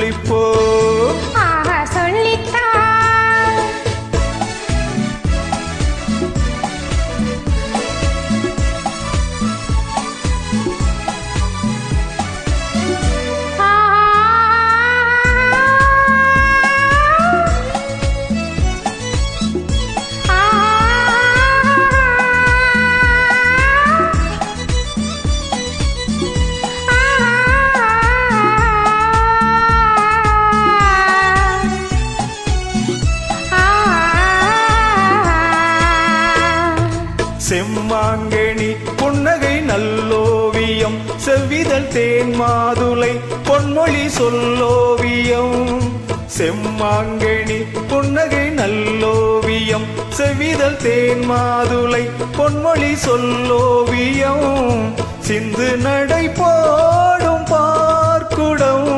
சொல்லிப்போ நல்லோவியம் செவ்விதழ் தேன் மாதுளை பொன்மொழி சொல்லோவியம். செம்மாங்கனி புன்னகை நல்லோவியம் செவ்விதழ் தேன் மாதுளை பொன்மொழி சொல்லோவியம். சிந்து நடை போடும் பார்க்குடம்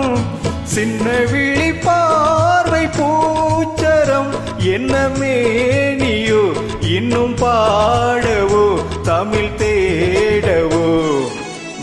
சின்ன விழி பார்வை பூச்சரம். என்ன மேனியோ இன்னும் பாடவோ தமிழ் தேடவோ.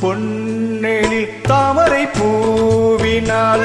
பொன்னெழில் தாமரை பூவினால்